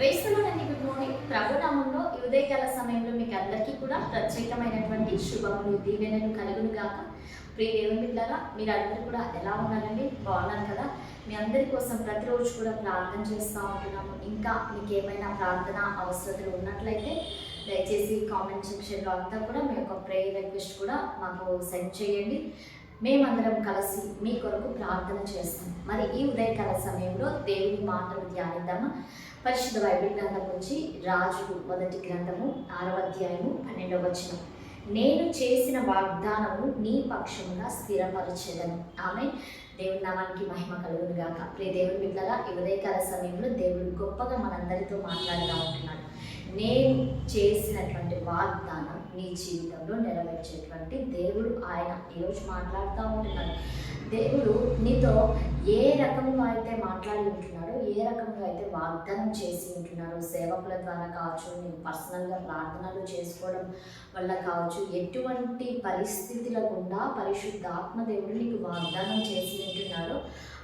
వేస్తున్నానండి good morning ప్రభునామంలో ఈ ఉదయకాల సమయంలో మీకు అందరికీ కూడా ప్రత్యేకమైనటువంటి శుభములు దీవెనలు కలుగును గాక. ప్రియ దేవుని మీరు అందరూ కూడా ఎలా ఉన్నారండి? బాగున్నారు కదా? మీ అందరి కోసం ప్రతిరోజు కూడా ప్రార్థన చేస్తూ ఉంటున్నాము. ఇంకా మీకు ఏమైనా ప్రార్థన అవసరతలు ఉన్నట్లయితే దయచేసి కామెంట్ సెక్షన్లో అంతా కూడా మీ యొక్క ప్రేయర్ రిక్వెస్ట్ కూడా మాకు సెండ్ చేయండి. మేమందరం కలిసి మీ కొరకు ప్రార్థన చేస్తాం. మరి ఈ ఉదయకాల సమయంలో దేవుని మాటలు ధ్యానిద్దామా? పరిశుద్ధ బైబిల్ గ్రంథం నుంచి రాజు మొదటి గ్రంథము ఆరవ అధ్యాయము పన్నెండవ వచనం. నేను చేసిన వాగ్దానము నీ పక్షముగా స్థిరపరచేదను. ఆమె దేవుని నామానికి మహిమ కలుగును గాక. ప్రియ దేవుని బిడ్డగా ఈ ఉదయకాల సమయంలో దేవుడు గొప్పగా మనందరితో మాట్లాడుతూ ఉంటున్నాడు. నేను చేసినటువంటి వాగ్దానం నీ జీవితంలో నెరవేర్చేటువంటి దేవుడు ఆయన. ఈరోజు మాట్లాడుతూ ఉంటున్నాడు దేవుడు నీతో ఏ రకంగా అయితే మాట్లాడి ఉంటున్నాడో ఏ రకంగా అయితే వాగ్దానం చేసి ఉంటున్నాడో సేవకుల ద్వారా కావచ్చు నేను పర్సనల్గా ప్రార్థనలు చేసుకోవడం వల్ల కావచ్చు ఎటువంటి పరిస్థితుల గుండా పరిశుద్ధాత్మ దేవుడు నీకు వాగ్దానం చేసి ఉంటున్నాడో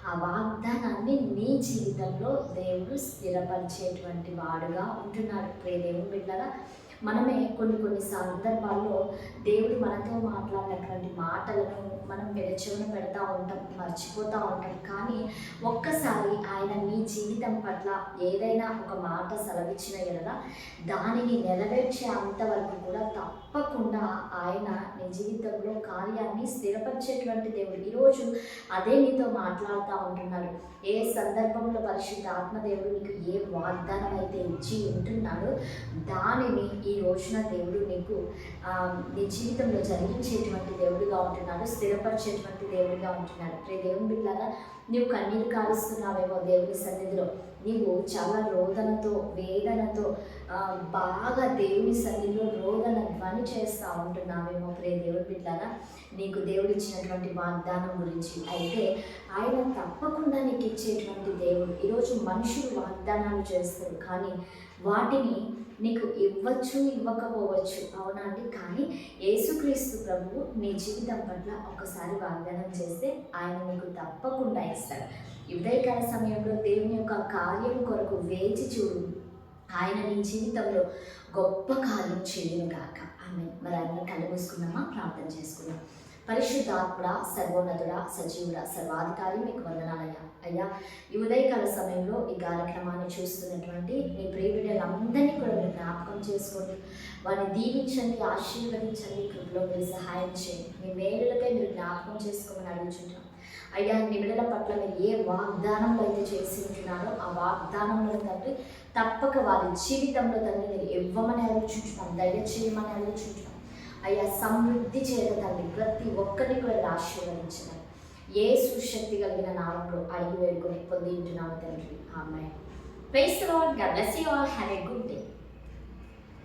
ఆ వాగ్దానాన్ని నీ జీవితంలో దేవుడు స్థిరపరిచేటువంటి వాడుగా ఉంటున్నాడు. ప్రే దేవుని బిడ్డగా మనమే కొన్ని కొన్ని సందర్భాల్లో దేవుడు మనతో మాట్లాడినటువంటి మాటలను మనం పెరచెవున పెడతా ఉంటాం మర్చిపోతూ ఉంటాం. కానీ ఒక్కసారి ఆయన మీ జీవితం పట్ల ఏదైనా ఒక మాట సెలవిచ్చిన ఎడల దానిని నెరవేర్చే అంతవరకు కూడా తప్పకుండా ఆయన నీ జీవితంలో కార్యాన్ని స్థిరపరిచేటువంటి దేవుడు. ఈరోజు అదే నీతో మాట్లాడుతూ ఉంటున్నాడు. ఏ సందర్భంలో పరిశుద్ధ ఆత్మదేవుడు నీకు ఏ వాగ్దానం అయితే ఇచ్చి ఉంటున్నాడో దానిని ఈ రోజున దేవుడు నీకు నీ జీవితంలో జరిగించేటువంటి దేవుడిగా ఉంటున్నాడు స్థిరపరిచేటువంటి దేవుడిగా ఉంటున్నాడు. రే దేవుని బిడ్డగా నీవు కన్నీరు కాలుస్తున్నావేమో దేవుని సన్నిధిలో. నీవు చాలా రోదనతో వేదనతో బాగా దేవుని సన్నిధిలో రోదన చేస్తూ ఉంటున్నావేమో ప్రే దేవుడి బిడ్డారా. నీకు దేవుడు ఇచ్చినటువంటి వాగ్దానం గురించి అయితే ఆయన తప్పకుండా నీకు ఇచ్చేటువంటి దేవుడు. ఈరోజు మనుషులు వాగ్దానాలు చేస్తారు కానీ వాటిని నీకు ఇవ్వచ్చు ఇవ్వకపోవచ్చు. అవునా అండి? కానీ యేసుక్రీస్తు ప్రభువు నీ జీవితం పట్ల ఒకసారి వాగ్దానం చేస్తే ఆయన నీకు తప్పకుండా ఇస్తాడు. ఈ ఉదయకాల సమయంలో దేవుని యొక్క కార్యం కొరకు వేచి చూడు. ఆయన నీ జీవితంలో గొప్ప కార్యం చేయను గాక ఆమె మరి ఆయన కళ్ళు మూసుకున్నామా ప్రార్థన చేసుకుందాం. పరిశుద్ధాత్ముడ సర్వోన్నతుడా సజీవుడ సర్వాధికారి మీకు వందనాలయ్యా. అయ్యా ఈ ఉదయకాల సమయంలో ఈ కార్యక్రమాన్ని చూస్తున్నటువంటి మీ ప్రియబిడ్డలందరినీ కూడా మీరు జ్ఞాపకం చేసుకోండి. వారిని దీవించండి ఆశీర్వదించండి కృపలో మీరు సహాయం చేయండి. మీ మేలులపై మీరు జ్ఞాపకం చేసుకోమని అడుగుచుంటాం. అయ్యా మీ బిడ్డల పట్ల మీరు ఏ వాగ్దానంలో అయితే చేసి ఉంటున్నారో ఆ వాగ్దానంలో తండ్రి తప్పక వారి జీవితంలో తండ్రి మీరు ఇవ్వమని అడుగుచుంటున్నాం దయచేయమని అడుగుచుంటున్నాం. అయ్యా సమృద్ధి చేయడం ప్రతి ఒక్కరిని కూడా ఆశీర్వదించడం ఏ సుశక్తి కలిగిన నామంలో అడిగి వేడుకొని పొందింటున్నాము తండ్రి. ఆమె praise God bless you all have a good day